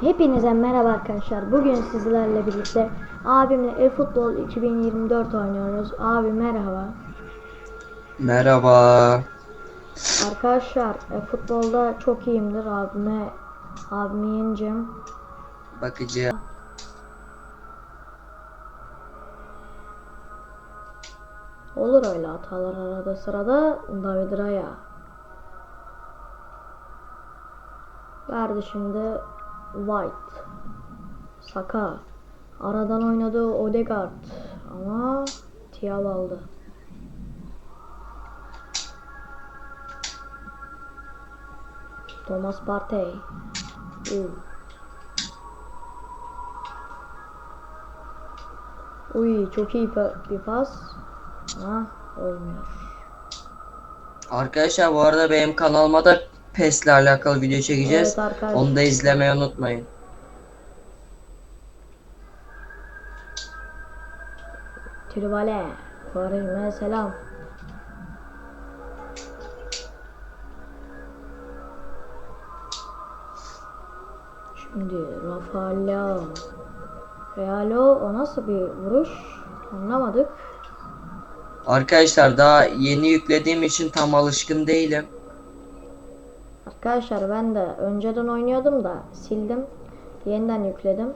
Hepinize merhaba arkadaşlar. Bugün sizlerle birlikte abimle e-futbol 2024 oynuyoruz. Abi merhaba. Merhaba. Arkadaşlar e-futbolda çok iyiyimdir. Abime abimi yeneceğim. Bakıcı. Olur öyle hatalar arada sırada. David Raya. Verdi şimdi White. Saka. Aradan oynadı Odegaard. Ama Thiago aldı. Thomas Partey. Uh. Uy çok iyi bir pas. Ha olmuyor. Arkadaşlar bu arada benim kanalıma da PES'le alakalı video çekeceğiz. Evet arkadaşlar. Onu da izlemeyi unutmayın. Trivale. Quaresma selam. Şimdi Rafael Leao. Realo o nasıl bir vuruş? Anlamadık. Arkadaşlar daha yeni yüklediğim için tam alışkın değilim. Arkadaşlar ben de önceden oynuyordum da sildim. Yeniden yükledim.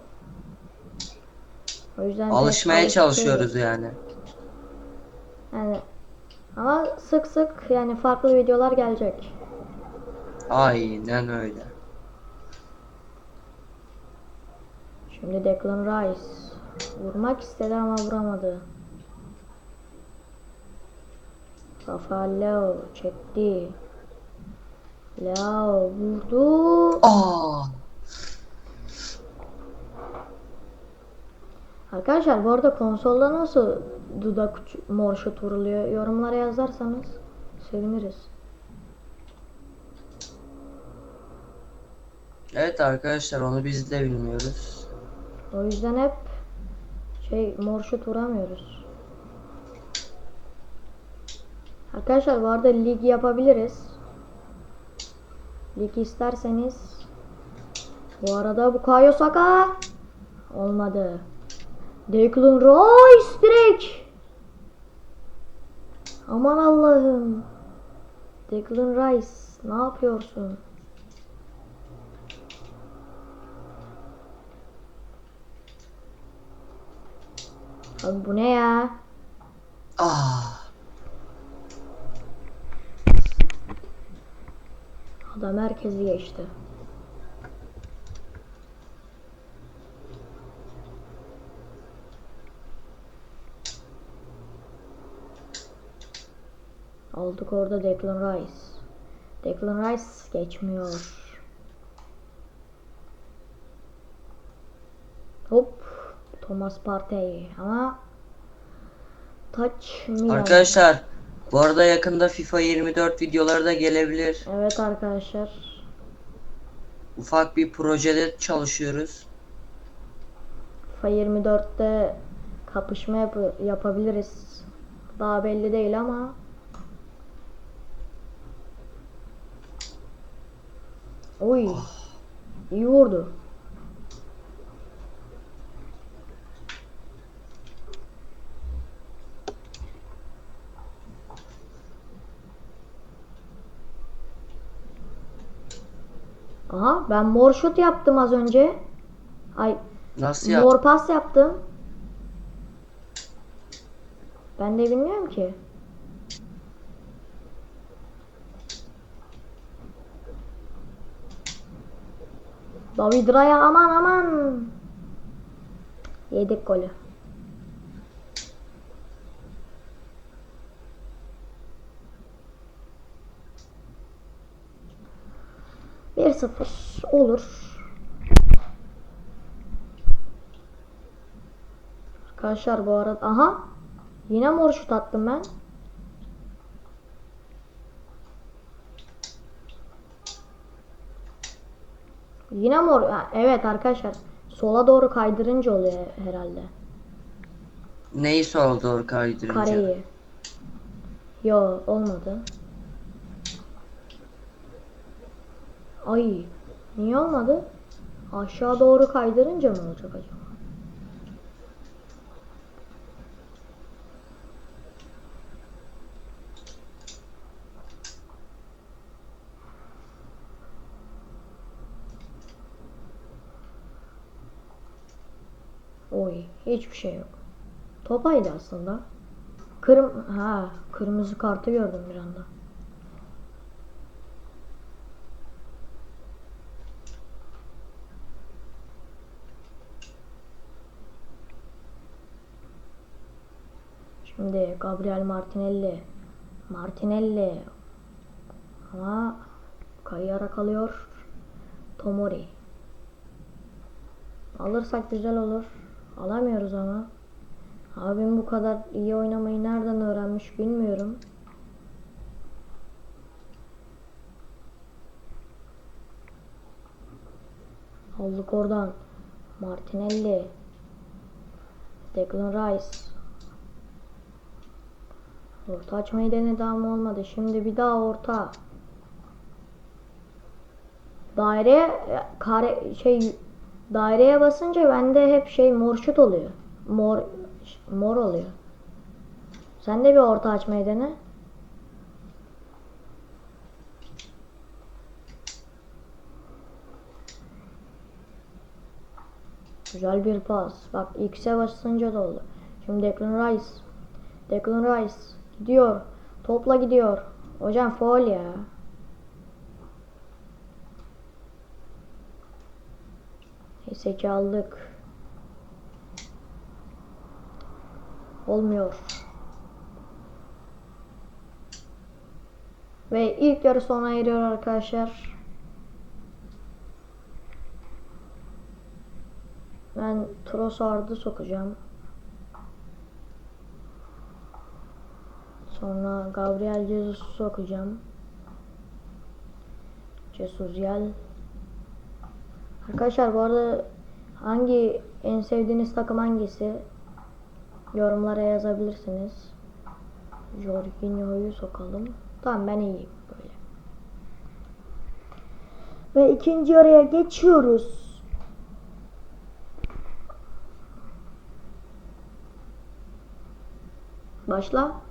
O yüzden Alışmaya çalışıyoruz yani. Yani ama sık sık yani farklı videolar gelecek. Aynen öyle. Şimdi Declan Rice vurmak istedi ama vuramadı. Rafael Leo çekti. Leo vurdu. Aa! Arkadaşlar bu arada konsolda nasıl dudak mor şut vuruluyor yorumlara yazarsanız seviniriz. Evet arkadaşlar onu biz de bilmiyoruz. O yüzden hep şey mor şut vuramıyoruz. Arkadaşlar bu arada lig yapabiliriz. Lig isterseniz. Bu arada bu Kayo Saka olmadı. Declan Rice direkt. Aman Allah'ım. Declan Rice ne yapıyorsun? Abi bu ne ya? Aa! Adam herkesi geçti. Aldık orada Declan Rice. Declan Rice geçmiyor. Hop. Thomas Partey ama Touch Milan. Arkadaşlar bu arada yakında FIFA 24 videoları da gelebilir. Evet arkadaşlar. Ufak bir projede çalışıyoruz. FIFA 24'te kapışma yap- yapabiliriz. Daha belli değil ama Oy. İyi vurdu. Aha ben mor şut yaptım az önce. Ay Nasıl? Mor pas yaptım. Ben de bilmiyorum ki. David Raya aman aman. Yedik golü. Bir sıfır olur. Arkadaşlar bu arada aha yine mor şut attım ben. Yine mor. ha, Evet arkadaşlar. Sola doğru kaydırınca oluyor herhalde. Neyi sola doğru kaydırınca? Kareyi. Yo olmadı. Ay. Niye olmadı? Aşağı doğru kaydırınca mı olacak acaba? Oy, hiçbir şey yok. Topaydı aslında. Kırm ha, kırmızı kartı gördüm bir anda. Şimdi Gabriel Martinelli. Martinelli. Ama kayarak alıyor. Tomori. Alırsak güzel olur. Alamıyoruz ama. Abim bu kadar iyi oynamayı nereden öğrenmiş bilmiyorum. Aldık oradan. Martinelli. Declan Rice. Orta açmayı denedi ama olmadı. Şimdi bir daha orta. Daire kare şey daireye basınca bende hep şey mor şut oluyor. Mor mor oluyor. Sen de bir orta açmayı dene. Güzel bir pas. Bak X'e basınca da oldu. Şimdi Declan Rice. Declan Rice gidiyor. Topla gidiyor. Hocam foul ya. Neyse ki aldık. Olmuyor. Ve ilk yarı sona eriyor arkadaşlar. Ben Trossard'ı sokacağım. Sonra Gabriel Jesus'u sokacağım. Jesus gel. Arkadaşlar bu arada hangi en sevdiğiniz takım hangisi? Yorumlara yazabilirsiniz. Jorginho'yu sokalım. Tamam ben iyiyim böyle. Ve ikinci yarıya geçiyoruz. Başla.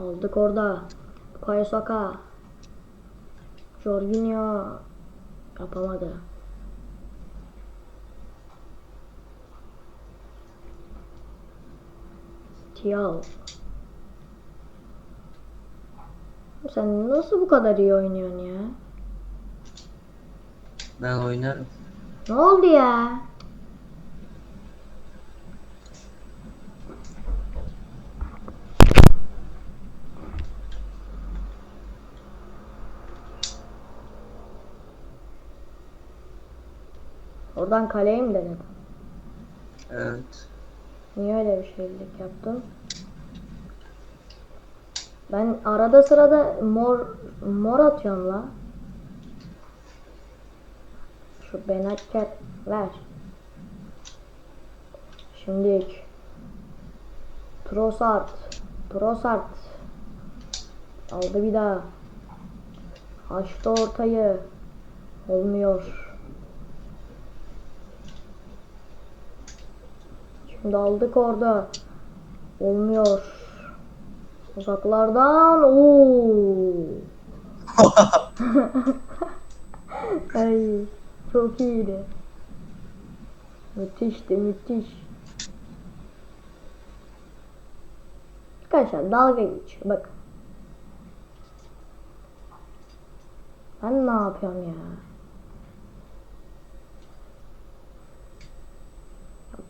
Aldık orada. Bukayo Saka. Jorginho yapamadı. Tiao. Sen nasıl bu kadar iyi oynuyorsun ya? Ben oynarım. Ne oldu ya? Oradan kaleye mi denedin? Evet. Niye öyle bir şeylik yaptın? Ben arada sırada mor mor atıyorum la. Şu Benakker ver. Şimdi Trossard. Trossard. Aldı bir daha. Açtı ortayı. Olmuyor. Şimdi aldık orada. Olmuyor. Uzaklardan. Oo. Ay çok iyiydi. Müthişti müthiş. Arkadaşlar dalga geçiyor bak. Ben ne yapıyorum ya?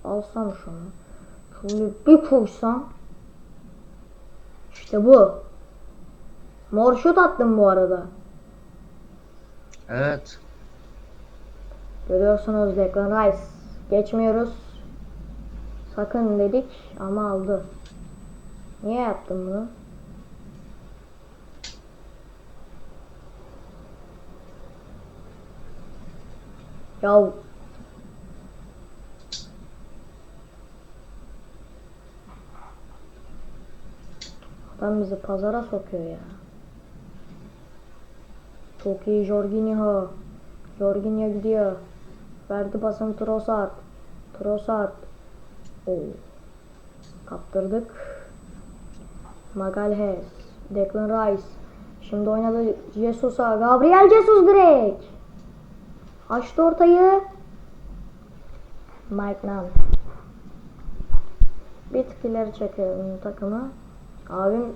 Alsam şunu. Şunu bir koysam. İşte bu. Mor şut attım bu arada. Evet. Görüyorsunuz Declan Rice. Geçmiyoruz. Sakın dedik ama aldı. Niye yaptım bunu? Ya Adam bizi pazara sokuyor ya. Çok iyi Jorginho. Jorginho gidiyor. Verdi pasını Trossard. Trossard. Oo. Kaptırdık. Magalhaes. Declan Rice. Şimdi oynadı Jesus'a. Gabriel Jesus direkt. Açtı ortayı. Mike Nan. Bir tık ileri bunun takımı. Abim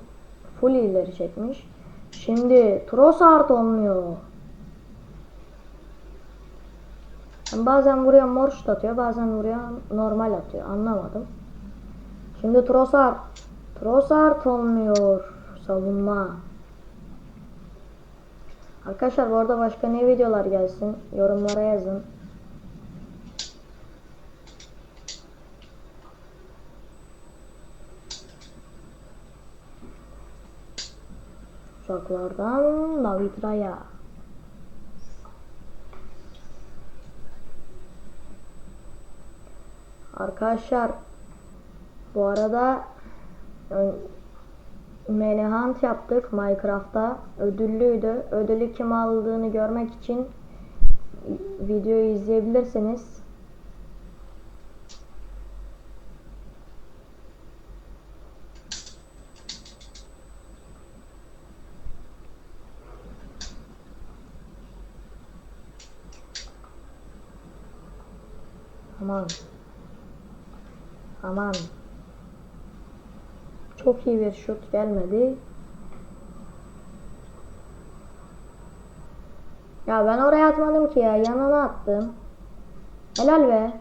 full ileri çekmiş. Şimdi Trossard olmuyor. Yani bazen buraya Morşt atıyor, bazen buraya normal atıyor. Anlamadım. Şimdi Trossard. Trossard olmuyor. Savunma. Arkadaşlar bu arada başka ne videolar gelsin? Yorumlara yazın. Uzaklardan David Raya. Arkadaşlar bu arada ö- Manhunt yaptık Minecraft'ta. Ödüllüydü. Ödülü kim aldığını görmek için videoyu izleyebilirsiniz. Aman. Aman. Çok iyi bir şut gelmedi. Ya ben oraya atmadım ki ya. Yanına attım. Helal be.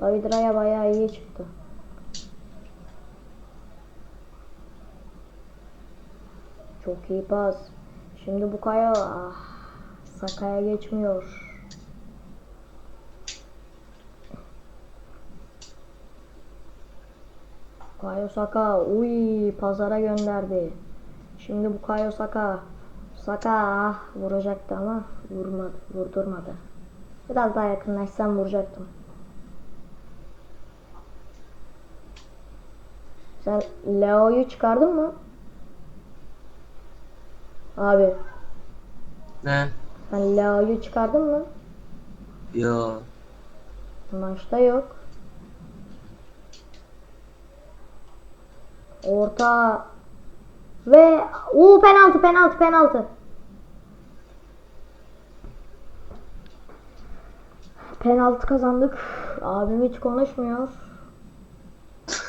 David Raya bayağı iyi çıktı. Çok iyi pas. Şimdi bu kaya ah, Sakaya geçmiyor. Kayo Saka uy pazara gönderdi. Şimdi bu Kayo Saka Saka ah, vuracaktı ama vurmadı, vurdurmadı. Biraz daha yakınlaşsam vuracaktım. Sen Leo'yu çıkardın mı? Abi Ne? sen Leo'yu çıkardın mı? Yo. Maçta yok. Orta ve u penaltı penaltı penaltı. Penaltı kazandık. Abim hiç konuşmuyor.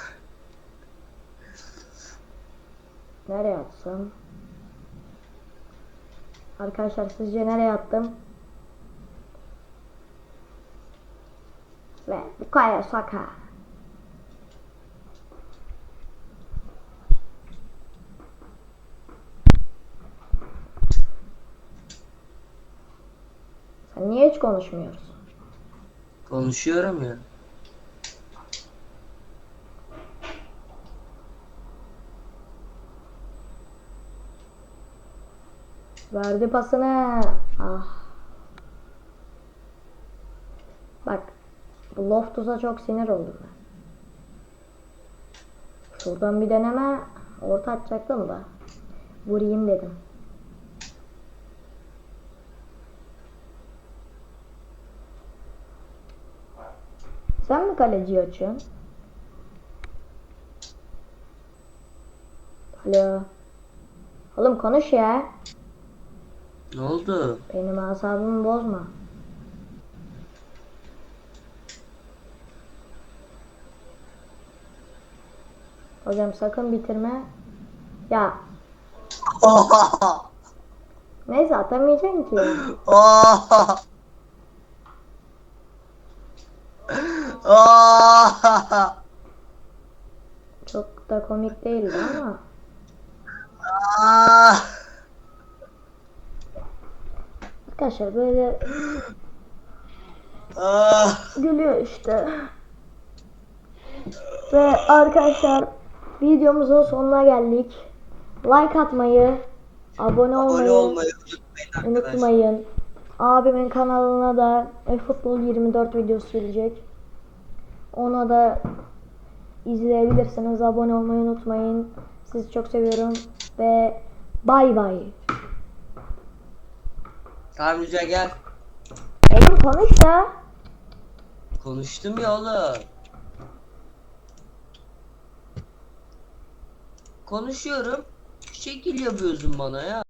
Nereye atsam? Arkadaşlar sizce nereye attım? Ve Bukayo Saka. Konuşmuyorsun? Konuşuyorum ya. Verdi pasını. Ah. Bak. Bu Loftus'a çok sinir oldum ben. Şuradan bir deneme orta atacaktım da. Vurayım dedim. Sen mi kaleciyi açıyorsun? Alo. Oğlum konuş ya. Ne oldu? Benim asabımı bozma. Hocam sakın bitirme. Ya neyse atamayacaksın ki. Çok da komik değildi ama. Arkadaşlar böyle gülüyor işte. Ve arkadaşlar videomuzun sonuna geldik. Like atmayı, abone olmayı, Abone olmayı unutmayın unutmayın. Abimin kanalına da eFootball 24 videosu gelecek. Ona da izleyebilirsiniz. Abone olmayı unutmayın. Sizi çok seviyorum ve bay bay. Tamam Rüzgar gel. Oğlum konuş da. Konuştum ya oğlum. Konuşuyorum. Şekil yapıyorsun bana ya.